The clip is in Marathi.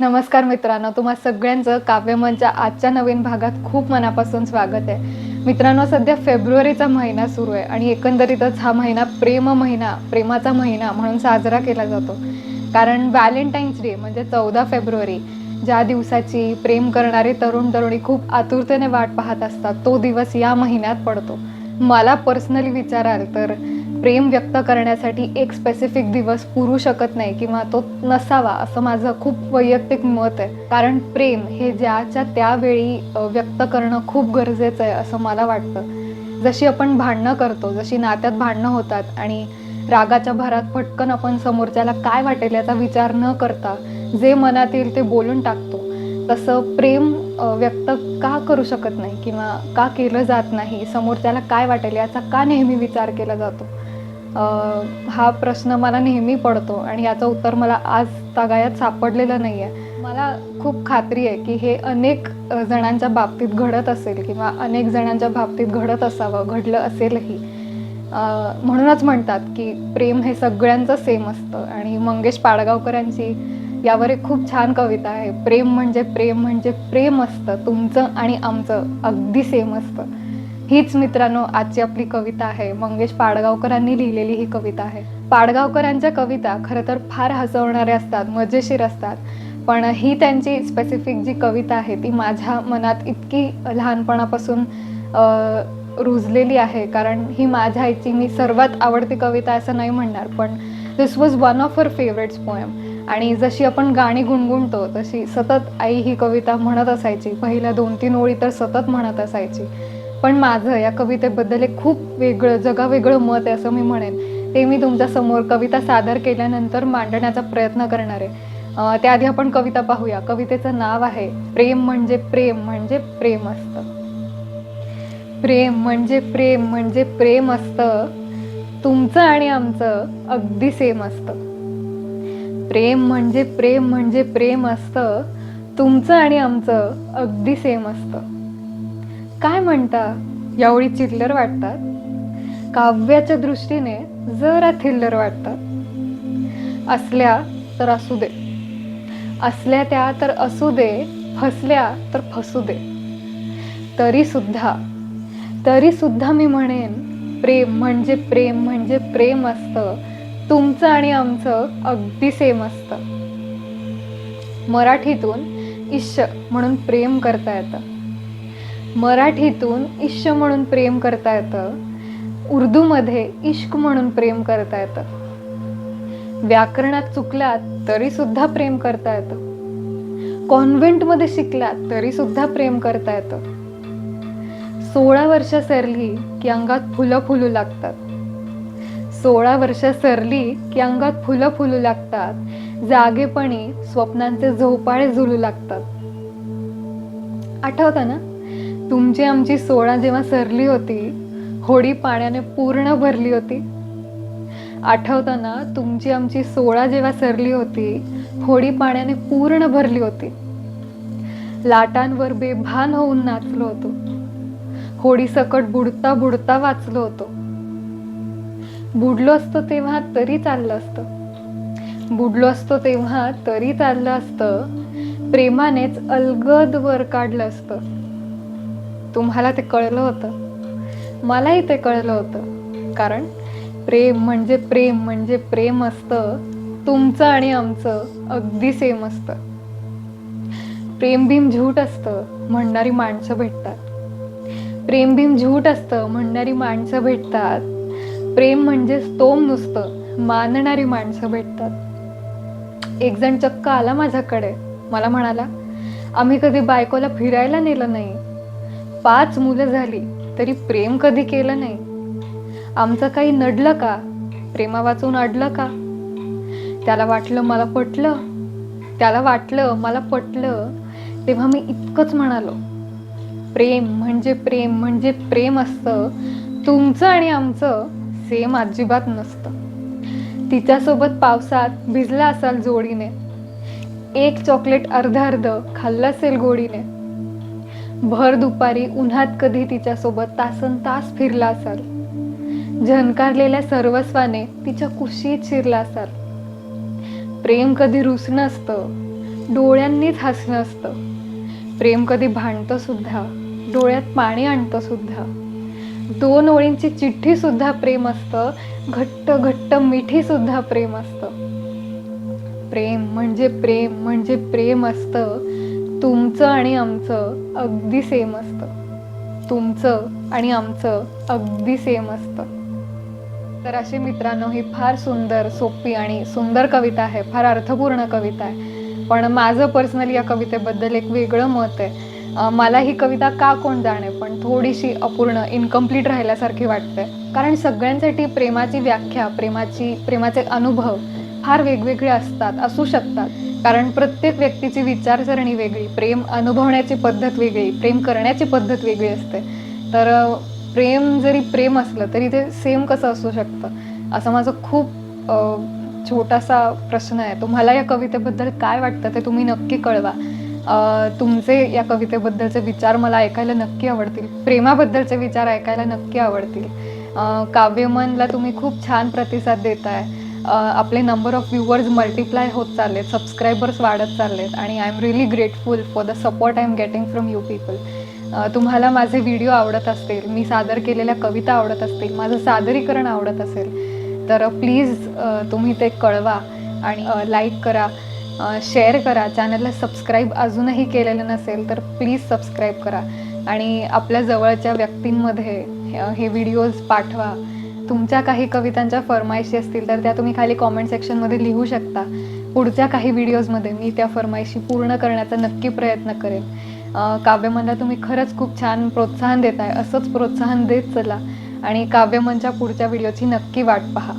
नमस्कार मित्रांनो तुम्हा सगळ्यांचं काव्यमनच्या आजच्या नवीन भागात खूप मनापासून स्वागत आहे. मित्रांनो सध्या फेब्रुवारीचा महिना सुरू आहे आणि एकंदरीतच हा महिना प्रेम महिना प्रेमाचा महिना म्हणून साजरा केला जातो. कारण व्हॅलेंटाईन्स डे म्हणजे चौदा फेब्रुवारी ज्या दिवसाची प्रेम करणारे तरुण तरुणी खूप आतुरतेने वाट पाहत असतात तो दिवस या महिन्यात पडतो. मला पर्सनली विचाराल तर प्रेम व्यक्त करण्यासाठी एक स्पेसिफिक दिवस पुरू शकत नाही किंवा तो नसावा असं माझं खूप वैयक्तिक मत आहे. कारण प्रेम हे ज्याच्या त्यावेळी व्यक्त करणं खूप गरजेचं आहे असं मला वाटतं. जशी आपण भांडणं करतो जशी नात्यात भांडणं होतात आणि रागाच्या भरात पटकन आपण समोरच्याला काय वाटेल याचा विचार न करता जे मनात येईल ते बोलून टाकतो. तसं प्रेम व्यक्त का करू शकत नाही किंवा का केलं जात नाही समोरच्याला काय वाटेल याचा का नेहमी विचार केला जातो? हा प्रश्न मला नेहमी पडतो आणि याचं उत्तर मला आज तागायात सापडलेलं नाही आहे मला खूप खात्री आहे की हे अनेक जणांच्या बाबतीत घडत असेल किंवा अनेक जणांच्या बाबतीत घडत असावं घडलं असेलही. म्हणूनच म्हणतात की प्रेम हे सगळ्यांचं सेम असतं आणि मंगेश पाडगावकरांची यावर एक खूप छान कविता आहे. प्रेम म्हणजे प्रेम म्हणजे प्रेम असतं तुमचं आणि आमचं अगदी सेम असतं. हीच मित्रांनो आजची आपली कविता आहे. मंगेश पाडगावकरांनी लिहिलेली ही कविता आहे. पाडगावकरांच्या कविता खरं तर फार हसवणाऱ्या असतात मजेशीर असतात. पण ही त्यांची स्पेसिफिक जी कविता आहे ती माझ्या मनात इतकी लहानपणापासून रुजलेली आहे. कारण ही माझ्या आईची मी सर्वात आवडती कविता असं नाही म्हणणार पण this was one of her favourites poem आणि जशी आपण गाणी गुणगुणतो तशी सतत आई ही कविता म्हणत असायची. पहिल्या दोन तीन ओळी तर सतत म्हणत असायची. पण माझं या कवितेबद्दल एक खूप वेगळं जगावेगळं मत आहे असं मी म्हणेन. ते मी तुमच्यासमोर कविता सादर केल्यानंतर मांडण्याचा प्रयत्न करणार आहे. त्याआधी आपण कविता पाहूया. कवितेचं नाव आहे प्रेम म्हणजे प्रेम म्हणजे प्रेम असतं. प्रेम म्हणजे प्रेम म्हणजे प्रेम असतं. तुमचं आणि आमचं अगदी सेम असतं. प्रेम म्हणजे प्रेम म्हणजे प्रेम असतं. तुमचं आणि आमचं अगदी सेम असतं. काय म्हणता? यावेळी चिल्लर वाटतात. काव्याच्या दृष्टीने जरा थिल्लर वाटतात. असल्या तर असू दे. असल्या त्या तर असू दे फसल्या तर फसू दे. तरी सुद्धा तरी सुद्धा मी म्हणेन प्रेम म्हणजे प्रेम म्हणजे प्रेम असतं. तुमचं आणि आमचं अगदी सेम असतं. मराठीतून इश्य म्हणून प्रेम करता येतं. मराठीतून इश्श म्हणून प्रेम करता येतं. उर्दूमध्ये इश्क म्हणून प्रेम करता येतं. व्याकरणात चुकलात तरी सुद्धा प्रेम करता येतं. कॉन्व्हेंटमध्ये शिकलात तरी सुद्धा प्रेम करता येतं. सोळा वर्ष सरली की अंगात फुलं फुलू लागतात. सोळा वर्ष सरली की अंगात फुलं फुलू लागतात. जागेपणी स्वप्नांचे झोपाळे झुलू लागतात. आठवतं ना? तुमची आमची सोळा जेव्हा सरली होती होडी पाण्याने पूर्ण भरली होती. आठवताना तुमची आमची सोळा जेव्हा सरली होती होडी पाण्याने पूर्ण भरली होती. लाटांवर बेभान होऊन नाचलो होतो. होडी सकट बुडता बुडता वाचलो होतो. बुडलो असतो तेव्हा तरी चाललं असतं. बुडलो असतो तेव्हा तरी चाललं असतं. प्रेमानेच अलगद वर काढलं असतं. तुम्हाला ते कळलं होतं. मलाही ते कळलं होतं. कारण प्रेम म्हणजे प्रेम म्हणजे प्रेम असतं. तुमचं आणि आमचं अगदी सेम असतं. प्रेम भीम झूट असतं म्हणणारी माणसं भेटतात. प्रेम भीम झूट असतं म्हणणारी माणसं भेटतात. प्रेम म्हणजे स्तोम नुसतं मानणारी माणसं भेटतात. एक जण चक्क आला माझ्याकडे. मला म्हणाला आम्ही कधी बायकोला फिरायला नेलं नाही. पाच मुलं झाली तरी प्रेम कधी केलं नाही. आमचं काही नडलं का? प्रेमा वाचून अडलं का? त्याला वाटलं मला पटलं. त्याला वाटलं मला पटलं. तेव्हा मी इतकंच म्हणालो प्रेम म्हणजे प्रेम म्हणजे प्रेम असतं. तुमचं आणि आमचं सेम अजिबात नसतं. तिच्यासोबत पावसात भिजला असाल जोडीने. एक चॉकलेट अर्ध अर्ध खाल्लं असेल गोडीने. भर दुपारी उन्हात कधी तिच्यासोबत तासन तास फिरला असाल झनकारलेल्या सर्वस्वाने तिच्या कुशीत शिरला असाल प्रेम कधी रुसणं असतं डोळ्यांनीच हसणं असतं. प्रेम कधी भांडतं सुद्धा डोळ्यात पाणी आणतं सुद्धा. दोन ओळींची चिठ्ठी सुद्धा प्रेम असतं घट्ट घट्ट मिठी सुद्धा प्रेम असतं. प्रेम म्हणजे प्रेम म्हणजे प्रेम असतं तुमचं आणि आमचं अगदी सेम असतं. तुमचं आणि आमचं अगदी सेम असतं. तर अशी मित्रांनो ही फार सुंदर सोपी आणि सुंदर कविता आहे. फार अर्थपूर्ण कविता आहे. पण माझं पर्सनली या कवितेबद्दल एक वेगळं मत आहे. मला ही कविता का कोण जाणे? पण थोडीशी अपूर्ण इनकम्प्लीट राहिल्यासारखी वाटते कारण सगळ्यांसाठी प्रेमाची व्याख्या प्रेमाची प्रेमाचे अनुभव फार वेगवेगळे असतात असू शकतात. कारण प्रत्येक व्यक्तीची विचारसरणी वेगळी प्रेम अनुभवण्याची पद्धत वेगळी प्रेम करण्याची पद्धत वेगळी असते. तर प्रेम जरी प्रेम असलं तरी ते सेम कसं असू शकतं? असं माझं खूप छोटासा प्रश्न आहे. तुम्हाला या कवितेबद्दल काय वाटतं ते तुम्ही नक्की कळवा. तुमचे या कवितेबद्दलचे विचार मला ऐकायला नक्की आवडतील. प्रेमाबद्दलचे विचार ऐकायला नक्की आवडतील. काव्यमनला तुम्ही खूप छान प्रतिसाद देताय. आहे आपले नंबर ऑफ व्ह्युअर्स मल्टिप्लाय होत चाललेत सबस्क्रायबर्स वाढत चाललेत आणि I am really grateful for the support I am getting from you people तुम्हाला माझे व्हिडिओ आवडत असतील मी सादर केलेल्या कविता आवडत असतील माझं सादरीकरण आवडत असेल तर प्लीज तुम्ही ते कळवा आणि लाईक करा शेअर करा. चॅनलला सबस्क्राईब अजूनही केलेलं नसेल तर प्लीज सबस्क्राईब करा. आणि आपल्या जवळच्या व्यक्तींमध्ये हे व्हिडिओज पाठवा. तुमच्या काही कवितांच्या फरमाईशी असतील तर त्या तुम्ही खाली कॉमेंट सेक्शनमध्ये लिहू शकता. पुढच्या काही व्हिडिओजमध्ये मी त्या फरमाईशी पूर्ण करण्याचा नक्की प्रयत्न करेन. काव्यमनला तुम्ही खरंच खूप छान प्रोत्साहन देताय. असंच प्रोत्साहन देत चला आणि काव्यमनच्या पुढच्या व्हिडिओची नक्की वाट पहा.